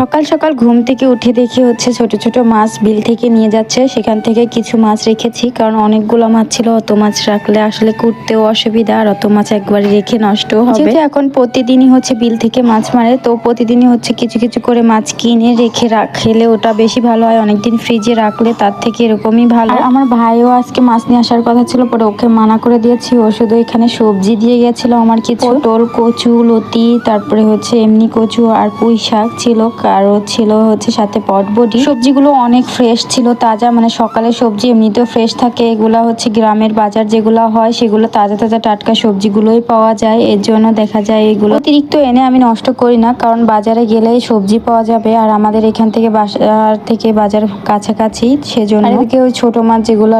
সকাল সকাল ঘুম থেকে উঠে দেখি হচ্ছে ছোট ছোট মাছ বিল থেকে নিয়ে যাচ্ছে। সেখান থেকে কিছু মাছ রেখেছি কারণ অনেকগুলো মাছ ছিল অত মাছ রাখলে আসলে কুটতেও অসুবিধা আর অত মাছ একবারে রেখে নষ্ট হবে। এখন প্রতিদিনই হচ্ছে বিল থেকে মাছ মারে তো প্রতিদিনই হচ্ছে কিছু কিছু করে মাছ কিনে রেখে রাখলে ওটা বেশি ভালো হয়। অনেকদিন ফ্রিজে রাখলে তার থেকে এরকমই ভালো। আমার ভাইও আজকে মাছ নিয়ে আসার কথা ছিল পরে ওকে মানা করে দিয়েছি। ও শুধু এখানে সবজি দিয়ে গেছিল আমার কিছু। টোল কচু লতি তারপরে হচ্ছে এমনি কচু আর পুঁই শাক ছিল। আরও ছিল হচ্ছে সাথে পটবডি সবজিগুলো অনেক ফ্রেশ ছিল তাজা মানে সকালে সবজি এমনিতেও ফ্রেশ থাকে। এগুলা হচ্ছে গ্রামের বাজার যেগুলো হয় সেগুলো তাজা তাজা টাটকা সবজিগুলোই পাওয়া যায়। এর জন্য দেখা যায় এগুলো। অতিরিক্ত এনে আমি নষ্ট করি না কারণ বাজারে গেলেই সবজি পাওয়া যাবে। আর আমাদের এখান থেকে বাজার থেকে বাজার কাছাকাছি সেজন্য এদিকে ওই ছোট মাছ যেগুলো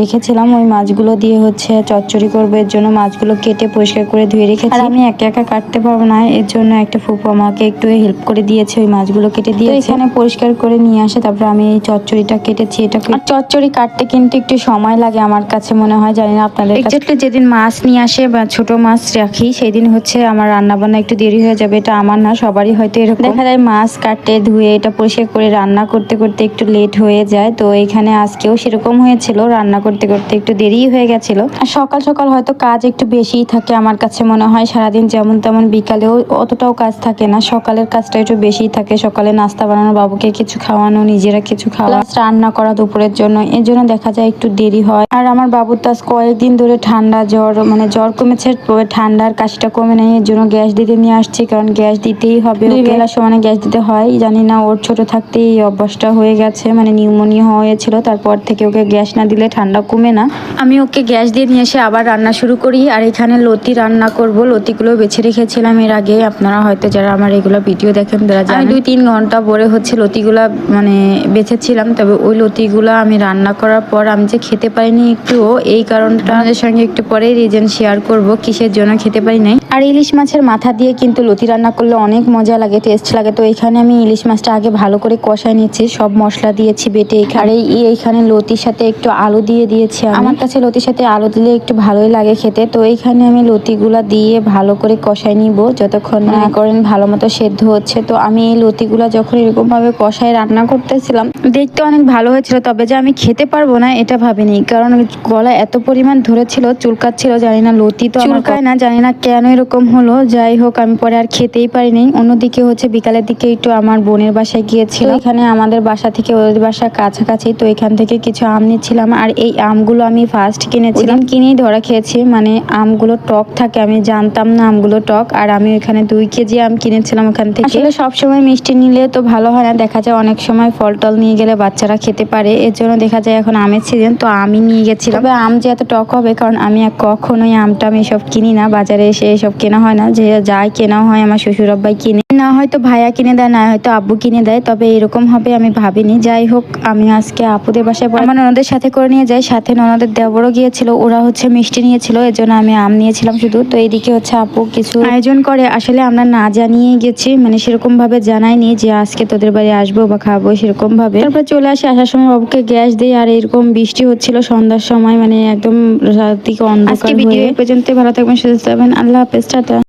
রেখেছিলাম ওই মাছগুলো দিয়ে হচ্ছে চচ্চড়ি করব। এর জন্য মাছগুলো কেটে পরিষ্কার করে ধুয়ে রেখেছি। আর আমি একা একা কাটতে পারব না এর জন্য একটা ফুপু আমাকে একটু হেল্প করে দিয়েছে ওই মাছগুলো কেটে দিয়ে এখানে পরিষ্কার করে নিয়ে আসে তারপরে আমি এই চচ্চড়িটা কেটেছি এটা চচ্চড়ি কাটতে কিন্তু একটু সময় লাগে আমার কাছে মনে হয় জানি না আপনাদের এক্স্যাক্টলি যেদিন মাছ নিয়ে আসে বা ছোট মাছ রাখি সেই দিন হচ্ছে আমার রান্না বান্না একটু দেরি হয়ে যাবে এটা আমার না সবারই হয়তো এরকম। দেখা যায় মাছ কাটতে ধুয়ে এটা পরিষ্কার করে রান্না করতে করতে একটু লেট হয়ে যায় তো এখানে আজকেও সেরকম হয়েছিল রান্না করতে করতে একটু দেরি হয়ে গেছিল। আর সকাল সকাল হয়তো কাজ একটু বেশিই থাকে আমার কাছে মনে হয় সারাদিন যেমন তেমন বিকালেও অতটাও কাজ থাকে না সকালের কাজটা একটু বেশিই থাকে। সকালে নাস্তা বানানো বাবুকে কিছু খাওয়ানো নিজেরা কিছু খাওয়া। রান্না করা দুপুরের জন্য এর জন্য দেখা যায় একটু দেরি হয়। আর আমার বাবুর তো কয়েকদিন ধরে ঠান্ডা জ্বর মানে জ্বর কমেছে ঠান্ডার কাশিটা কমে নেই এর জন্য গ্যাস দিতে নিয়ে আসছি কারণ গ্যাস দিতেই হবে। বেলা। সমানে গ্যাস দিতে হয় জানি না ওর ছোট থাকতেই এই অভ্যাসটা হয়ে গেছে মানে নিউমোনিয়া হয়েছিল তারপর থেকে ওকে গ্যাস না দিলে ঠান্ডা কমে না। আমি ওকে গ্যাস দিয়ে নিয়ে এসে আবার রান্না শুরু করি আর এখানে লতি রান্না করব লতিগুলো বেছে রেখেছিলাম এর আগে আপনারা হয়তো যারা আমার এগুলো ভিডিও দেখেন তারা জানেন। দুই তিন ঘণ্টা পরে হচ্ছে লতিগুলা মানে বেছেছিলাম তবে ওই লতিগুলা আমি রান্না করার পর আমি যে খেতে পারিনি একটুও, এই কারণটা আমাদের সঙ্গে একটু পরে রিজন শেয়ার করব, কিসের জন্য খেতে পারি নাই। আর ইলিশ মাছের মাথা দিয়ে কিন্তু লতি রান্না করলে অনেক মজা লাগে টেস্ট লাগে। তো এখানে আমি ইলিশ মাছটা আগে ভালো করে কষায় নিচ্ছি সব মশলা দিয়েছি, বেটে এখানে এই এইখানে লতির সাথে একটু আলু দিয়ে দিয়েছি আমার কাছে লতির সাথে আলু দিলে একটু ভালোই লাগে খেতে। তো এইখানে আমি লতিগুলা দিয়ে ভালো করে কষায় নিব, যতক্ষণ না করেন ভালো মতো সেদ্ধ হচ্ছে। তো আমি এই লতিগুলা যখন এরকম ভাবে কষায় রান্না করতেছিলাম দেখতে অনেক ভালো হয়েছিল তবে যে আমি খেতে পারব না এটা ভাবিনি। কারণ গলা এত পরিমাণ ধরেছিল চুলকাচ্ছিল জানি না লতি তো চুলকায় না জানি না কেন এরকম হলো। যাই হোক আমি পরে আর খেতেই পারিনি। অন্যদিকে হচ্ছে বিকালের দিকে একটু আমার বোনের বাসায় গিয়েছিল। এখানে আমাদের বাসা থেকে ওদের বাসা কাছাকাছি তো এখান থেকে কিছু আম নিচ্ছিলাম। আর এই আমগুলো আমি ফার্স্ট কিনেছিলাম। কিনেই ধরা খেয়েছি। মানে আমগুলো টক থাকে আমি জানতাম না আমগুলো টক। আর আমি এখানে দুই কেজি আম কিনেছিলাম ওখান থেকে। আসলে সবসময় মিষ্টি নিলে তো ভালো হয় না। দেখা যায় অনেক সময় ফল টল নিয়ে গেলে বাচ্চারা খেতে পারে। এর জন্য দেখা যায় এখন আমের সিজন তো আমি নিয়ে গেছিলাম। তবে আম যে এত টক হবে, কারণ আমি কখনোই আমি এসব কিনি না। বাজারে এসে এসব কেনা হয় না। যে যাই কেনা হয় আমার শ্বশুর আব্বাই কিনে। না হয়তো ভাইয়া কিনে দেয়, না হয়তো আব্বু কিনে দেয়। তবে এরকম হবে আমি ভাবিনি। যাই হোক, আমি আজকে আপুদের বাসায় আমার ননদের সাথে করে নিয়ে যাই। সাথে ননদের দেবরও গিয়েছিল। ওরা হচ্ছে মিষ্টি নিয়েছিল। এর জন্য আমি আম নিয়েছিলাম শুধু। তো এইদিকে হচ্ছে আপু কিছু আয়োজন করে। আসলে আমরা না জানিয়ে গেছি। মানে সেরকম ভাবে জানাইনি যে আজকে তোদের বাড়ি আসব বা খাব সেরকম ভাবে তারপর চলে আসে আসার সময় বাবুকে গ্যাস দিই আর এরকম বৃষ্টি হচ্ছিল সন্ধ্যার সময় মানে একদম রাত থেকে অন্ধকার ভিডিও পর্যন্ত ভালো থাকবেন সুস্থ থাকবেন। আল্লাহ হাফেজ টাটা।